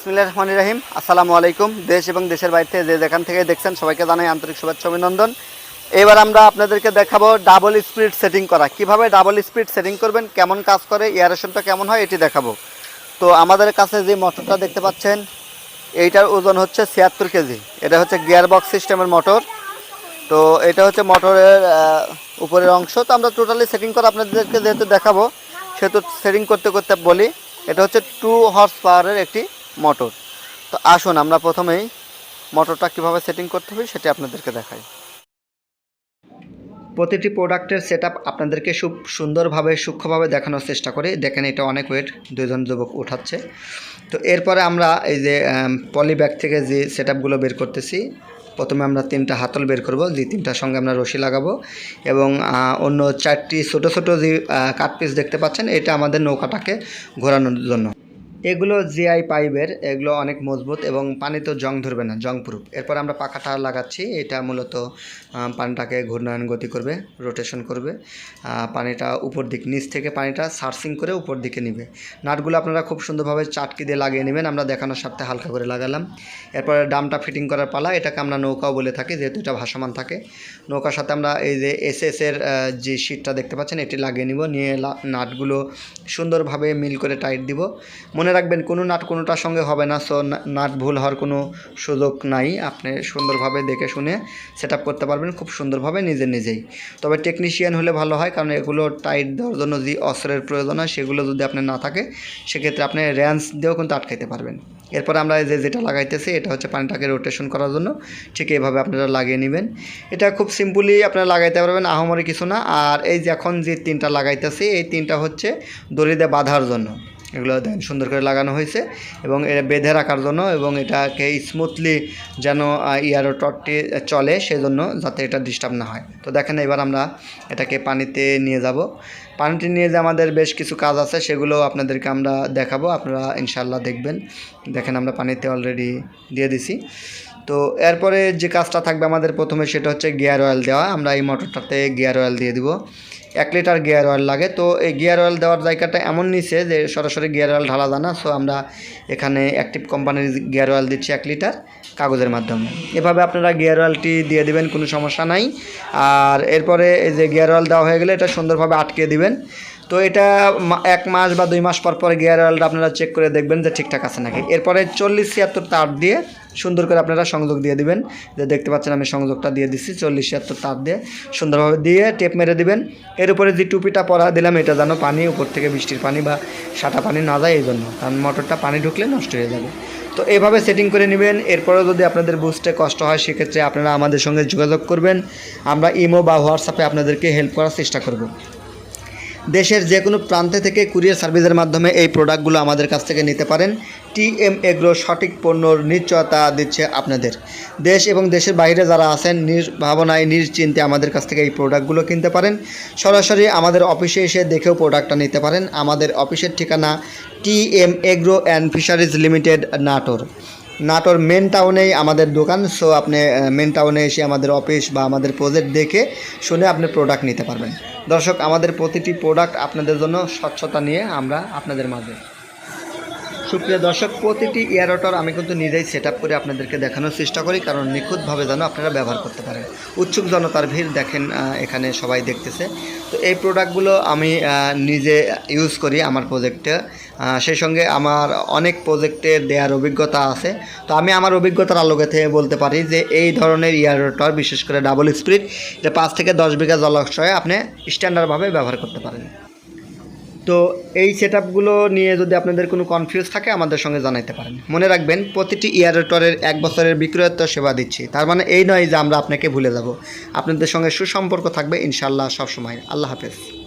বিসমিল্লাহ রহমান রাহিম। আসসালামু আলাইকুম। দেশ এবং দেশের বাইরে যে যেখান থেকে দেখছেন সবাইকে জানাই আন্তরিক শুভেচ্ছা অভিনন্দন। এবার আমরা আপনাদেরকে দেখাবো ডাবল স্পিড সেটিং করা। কীভাবে ডাবল স্পিড সেটিং করবেন, কেমন কাজ করে এয়ারেশনটা কেমন হয়, এটি দেখাবো। তো আমাদের কাছে যে মোটরটা দেখতে পাচ্ছেন, এইটার ওজন হচ্ছে ছিয়াত্তর কেজি। এটা হচ্ছে গিয়ার বক্স সিস্টেমের মোটর। তো এটা হচ্ছে মোটরের উপরের অংশ। তো আমরা টোটালি সেটিং করে আপনাদেরকে যেহেতু দেখাবো, সেহেতু সেটিং করতে করতে বলি, এটা হচ্ছে টু হর্স পাওয়ারের একটি মোটর। তো আসুন, আমরা প্রথমেই মোটরটা কীভাবে সেটিং করতে হবে সেটি আপনাদেরকে দেখাই। প্রতিটি প্রোডাক্টের সেট আপনাদেরকে খুব সুন্দরভাবে, সূক্ষ্মভাবে দেখানোর চেষ্টা করি। দেখেন, এটা অনেক ওয়েট দুজন যুবক উঠাচ্ছে। তো এরপরে আমরা এই যে পলি ব্যাগ থেকে যে সেট বের করতেছি, প্রথমে আমরা তিনটা হাতল বের করব যে তিনটার সঙ্গে আমরা রশি লাগাবো এবং অন্য চারটি ছোট ছোট যে কাট পিস দেখতে পাচ্ছেন, এটা আমাদের নৌকাটাকে ঘোরানোর জন্য। এগুলো জিআই পাইপের, এগুলো অনেক মজবুত এবং পানিতেও জং ধরবে না জং প্রুফ এরপর আমরা পাখাটা লাগাচ্ছি, এটা মূলত পানিটাকে ঘূর্ণায়ন গতি করবে রোটেশন করবে পানিটা উপর দিক, নিচ থেকে পানিটা সার্সিং করে উপর দিকে নিবে। নাটগুলো আপনারা খুব সুন্দরভাবে চাটকি দিয়ে লাগিয়ে নেবেন, আমরা দেখানোর সাথে হালকা করে লাগালাম। এরপরে ডামটা ফিটিং করার পালা, এটাকে আমরা নৌকাও বলে থাকি, যেহেতু এটা ভাসমান থাকে। নৌকার সাথে আমরা এই যে এস এর যে শীটটা দেখতে পাচ্ছেন, এটি লাগিয়ে নিব, নিয়ে নাটগুলো সুন্দরভাবে মিল করে টাইট দিব। মনে রাখবেন, কোনো নাট কোনোটার সঙ্গে হবে না। সো নাট ভুল হওয়ার কোনো সুযোগ নাই। আপনি সুন্দরভাবে দেখে শুনে সেট করতে পারবেন, খুব সুন্দরভাবে নিজে নিজেই। তবে টেকনিশিয়ান হলে ভালো হয়, কারণ এগুলো টাইট দেওয়ার জন্য যে অস্ত্রের প্রয়োজন হয়, সেগুলো যদি আপনার না থাকে, সেক্ষেত্রে আপনি র্যান্স দিয়েও কিন্তু আটকাইতে পারবেন। এরপর আমরা যে যেটা লাগাইতেছি, এটা হচ্ছে পানিটাকে রোটেশন করার জন্য। ঠিক এইভাবে আপনারা লাগিয়ে নেবেন। এটা খুব সিম্পলি আপনারা লাগাইতে পারবেন, আহমরি কিছু না। আর এই যে এখন যে তিনটা লাগাইতেছি, এই তিনটা হচ্ছে দড়িতে বাঁধার জন্য। এগুলো দেখেন সুন্দর করে লাগানো হয়েছে এবং এটা বেঁধে রাখার জন্য এবং এটাকে স্মুথলি যেন ইয়ারো টটটি চলে সেজন্য যাতে এটা ডিস্টার্ব না হয়। তো দেখেন এবার আমরা এটাকে পানিতে নিয়ে যাব। পানিতে নিয়ে যে আমাদের বেশ কিছু কাজ আছে সেগুলো আপনাদেরকে আমরা দেখাবো, আপনারা ইনশাল্লাহ দেখবেন। দেখেন আমরা পানিতে অলরেডি দিয়ে দিছি। তো এরপরে যে কাজটা থাকবে আমাদের প্রথমে সেটা হচ্ছে গিয়ার অয়েল দেওয়া। আমরা এই মোটরটাতে গিয়ার অয়েল দিয়ে দিব। এক লিটার গিয়ার অয়েল লাগে। তো এই গিয়ার অয়েল দেওয়ার জায়গাটা এমন নিচে যে সরাসরি গিয়ার অয়েল ঢালা যায় না। সো আমরা এখানে অ্যাক্টিভ কোম্পানির গিয়ার অয়েল দিচ্ছি এক লিটার কাগজের মাধ্যমে। এভাবে আপনারা গিয়ার অয়েলটি দিয়ে দিবেন, কোনো সমস্যা নাই। আর এরপরে এই যে গিয়ার অয়েল দেওয়া হয়ে গেলে এটা সুন্দরভাবে আটকে দিবেন। তো এটা এক মাস বা দুই মাস পর পর গিয়ার অয়েলটা আপনারা চেক করে দেখবেন যে ঠিকঠাক আছে নাকি। এরপরে চল্লিশ ছিয়াত্তর তার দিয়ে সুন্দর করে আপনারা সংযোগ দিয়ে দিবেন। যে দেখতে পাচ্ছেন আমি সংযোগটা দিয়ে দিচ্ছি, চল্লিশ ছিয়াত্তর তার দিয়ে সুন্দরভাবে দিয়ে টেপ মেরে দিবেন। এর উপরে যে টুপিটা পরা দিলাম, এটা যেন পানি, উপর থেকে বৃষ্টির পানি বা সাটা পানি না যায় এই জন্য। কারণ মোটরটা পানি ঢুকলে নষ্ট হয়ে যাবে। তো এভাবে সেটিং করে নেবেন। এরপরেও যদি আপনাদের বুঝতে কষ্ট হয়, সেক্ষেত্রে আপনারা আমাদের সঙ্গে যোগাযোগ করবেন। আমরা ইমো বা হোয়াটসঅ্যাপে আপনাদেরকে হেল্প করার চেষ্টা করব। দেশের যে কোনো প্রান্তে থেকে কুরিয়ার সার্ভিসের মাধ্যমে এই প্রোডাক্টগুলো আমাদের কাছ থেকে নিতে পারেন। টিএম এগ্রো সঠিক পণ্যর নিশ্চয়তা দিচ্ছে আপনাদের। দেশ এবং দেশের বাইরে যারা আছেন নির্ভাবনায় নিশ্চিন্তে আমাদের কাছ থেকে এই প্রোডাক্টগুলো কিনতে পারেন। সরাসরি আমাদের অফিসে এসে দেখেও প্রোডাক্টটা নিতে পারেন। আমাদের অফিসের ঠিকানা TM agro and fisheries limited, Natore. Natore main টাউনেই আমাদের দোকান সো আপনি মেন টাউনে এসে আমাদের অফিস বা আমাদের প্রজেক্ট দেখে শুনে আপনি প্রোডাক্ট নিতে পারবেন। দর্শক, আমাদের প্রতিটি প্রোডাক্ট আপনাদের জন্য স্বচ্ছতা নিয়ে আমরা আপনাদের মাঝে। সুপ্রিয় দর্শক, প্রতিটি ইয়ারোটর আমি কিন্তু নিজেই সেট করে আপনাদেরকে দেখানোর চেষ্টা করি, কারণ নিখুঁতভাবে যেন আপনারা ব্যবহার করতে পারেন। উৎসুক জনতার ভিড় দেখেন এখানে সবাই দেখতেছে। তো এই প্রোডাক্টগুলো আমি নিজে ইউজ করি আমার প্রজেক্টে সেই সঙ্গে আমার অনেক প্রজেক্টে দেওয়ার অভিজ্ঞতা আছে। তো আমি আমার অভিজ্ঞতার আলোকে থেকে বলতে পারি যে এই ধরনের ইয়ারোটর বিশেষ করে ডাবল স্পিড এটা পাঁচ থেকে দশ বিঘা জলাশয়ে আপনি স্ট্যান্ডার্ডভাবে ব্যবহার করতে পারেন। তো এই সেট নিয়ে যদি আপনাদের কোনো কনফিউজ থাকে, আমাদের সঙ্গে জানাইতে পারেন। মনে রাখবেন, প্রতিটি ইয়ারটরের এক বছরের বিক্রয়ত্ব সেবা দিচ্ছি। তার মানে এই নয় যে আমরা আপনাকে ভুলে যাব। আপনাদের সঙ্গে সুসম্পর্ক থাকবে ইনশাল্লাহ সবসময়। আল্লাহ হাফেজ।